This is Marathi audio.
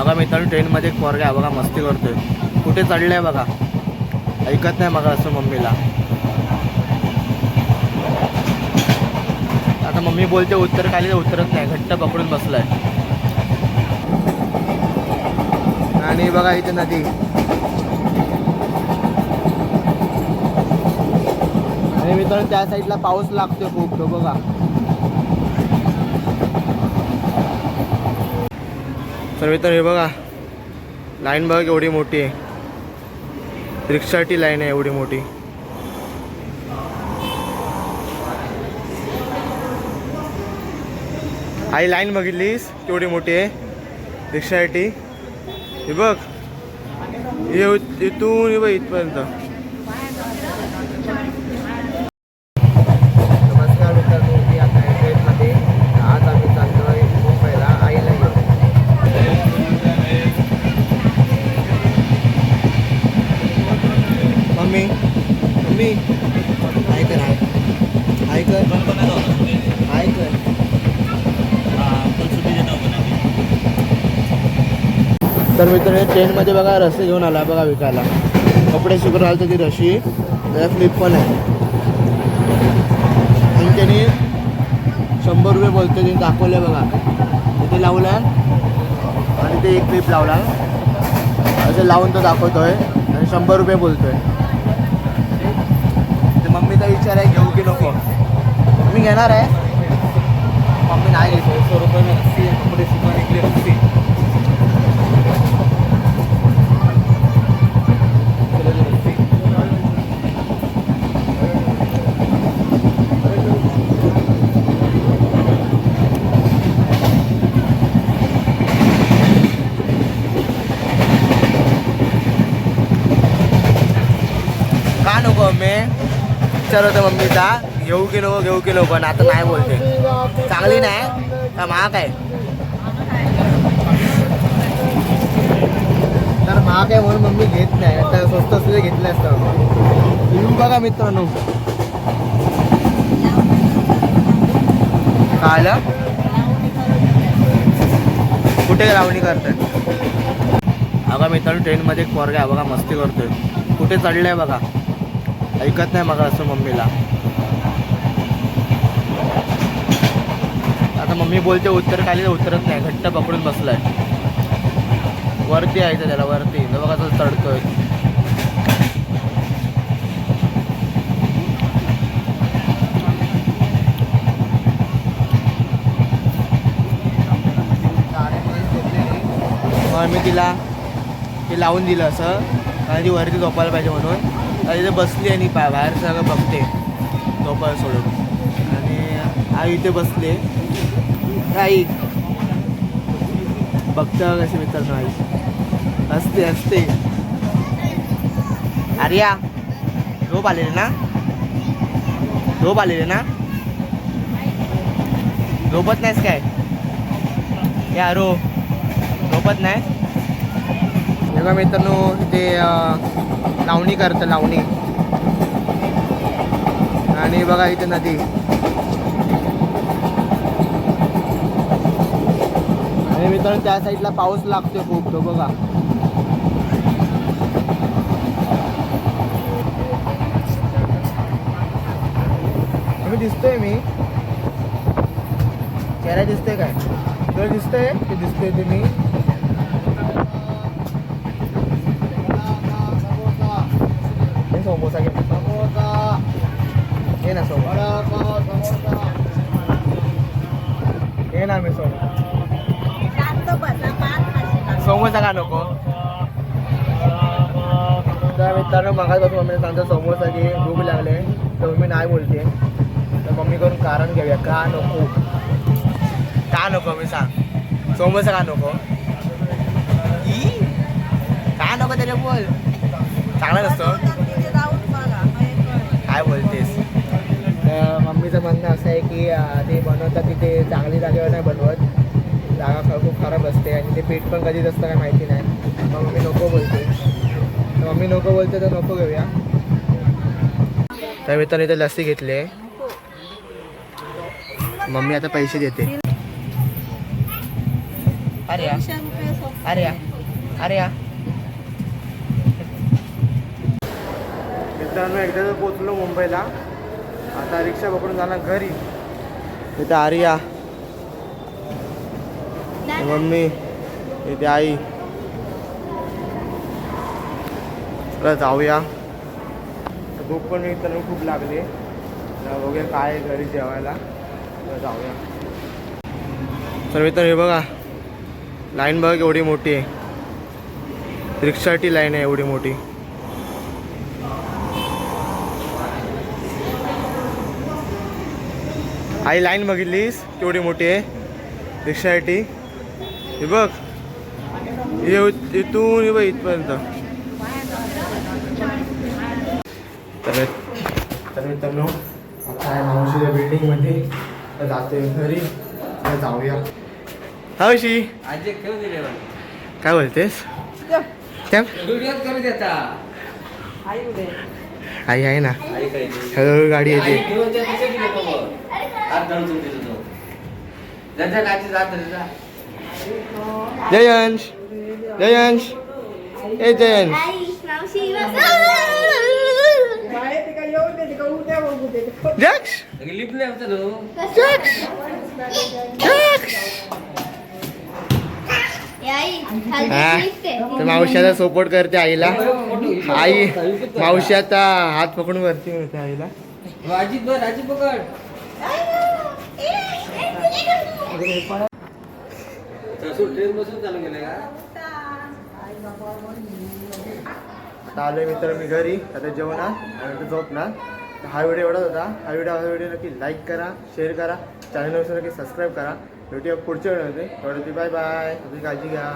अगा मित्रांनो ट्रेनमध्ये एक पोरगा आहे बघा मस्ती करतोय. कुठे चढलंय बघा? ऐकत नाही मग असं मम्मीला. आता मम्मी बोलते उत्तर खाली तर उतरत नाही घट्ट पकडून बसलाय. आणि बघा इथे नदी. आणि मित्रांनो त्या साईडला पाऊस लागतोय खूप तो बघा. तर हे बघा. लाईन बघा एवढी मोठी आहे. रिक्षासाठी लाईन आहे एवढी मोठी. आई लाईन बघितलीस? केवढी मोठी आहे? रिक्षासाठी. हे बघ. इथून हे बघ इथपर्यंत. हाय कर तर मित्र ट्रेनमध्ये बघा रस्ते घेऊन आला बघा विकायला. कपडे सुकून आलं तर ती रशी. त्याला फ्लिप पण आहे. आणि त्यांनी शंभर रुपये बोलतो त्यांनी दाखवले बघा. इथे लावला आणि ते एक क्लिप लावला. असं लावून तो दाखवतोय आणि शंभर रुपये बोलतोय. विचार आहे घेऊ की नको. मी घेणार आहे. मम्मी नाही घेतो सौ रुपये में कपड़े चलो जी, रस्सी. का नको विचार होतं मम्मीचा घेऊ की नको घेऊ की नको पण आता नाही बोलते. चांगली नाही का महाग आहे. तर महाग आहे म्हणून मम्मी घेत नाही तर स्वस्त असले घेतले असतं येऊ बघा मित्रांनो. काय? कुठे लावणी करताय? अगं मित्रांनो ट्रेनमध्ये एक पोरगा आहे बघा मस्ती करतोय. कुठे चढलंय बघा. ऐकत नाही मग असं मम्मीला आता मम्मी बोलते उत्तर खाली तर उतरत नाही घट्ट पकडून बसलाय वरती यायचं त्याला वरती बघा तो चढतोय मग मी तिला ते लावून दिलं असं आणि ती वरती झोपायला पाहिजे म्हणून इथे बसली आणि पा बाहेर सगळं बघते. झोपायला सोडून. आणि आई इथे बसले आई बघतं कसे मित्रांनो आई. असते असते आर्या झोप आलेले ना? झोप आलेले ना? झोपत नाहीस काय? या रो झोपत नाही बघा मित्रांनो ते लावणी करतं लावणी. आणि बघा इथे नदी. आणि मित्रांनो त्या साईडला पाऊस लागतोय खूप तो बघा. दिसतोय मी? चेहरा दिसतोय काय? तुला दिसतंय? ते दिसतोय तुम्ही समोसा घे समोसा घे ना समोसा घे ना मी समोसा समोसा का नको तर मित्रांनो मागापासून मम्मीने सांगतो समोसा घे भूक लागले तर मम्मी नाही बोलते तर मम्मी करून कारण घेऊया का नको का नको मी सांग समोसा का नको ई? का नको त्याला बोल चांगला नसतो की ते बनवतात तिथे चांगली जागेवर नाही बनवत. जागा खूप खराब असते आणि ते पीठ पण कधीच असतं काय माहिती नाही. मग मम्मी नको बोलते. तर मम्मी नको बोलते तर नको घेऊया. तर मित्रांनो इथे लस्सी घेतली आहे. मम्मी आता पैसे देते. अरे या. अरे या. अरे मित्रांनो एकदा तर पोचलो मुंबईला. आता रिक्षा पकडून जाणार घरी. इथे आर्या. मम्मी. इथे आई. चला जाऊया. भूक पण मित्रांनो खूप लागली. बघूया काय आहे घरी जेवायला. तर जाऊया. तर हे बघा. लाईन बघा एवढी मोठी आहे. रिक्षासाठी लाईन आहे एवढी मोठी. आई लाईन बघितलीस? केवढी मोठी आहे. रिक्षासाठी हे बघ. इथून हे बघ इथपर्यंत. तर तर मित्रांनो आता आहे मावशीच्या बिल्डिंगमध्ये तर जाते घरी. तर जाऊया. हा आजी दिले काय बोलतेस? आई आहे ना. हळूहळू गाडी येते. ज्याच्या काची जात जयंश जयंश. ए जयंश. जक्ष लिप नाही होतं तो जक्ष जक्ष हा तर मावशी आता सपोर्ट करते आईला. आई मावशी आता हात पकडून वरती मिळते आईला. बर अजित पकड. आता आलोय मित्र मी घरी. आता जेवणार आणि झोपणार हा व्हिडिओ एवढाच होता. हा व्हिडिओ हा व्हिडिओ नक्की लाईक करा शेअर करा. चॅनल नक्की सबस्क्राईब करा. भेटूया पुढच्या व्हिडिओमध्ये. एवढं बाय बाय तुम्ही काळजी घ्या.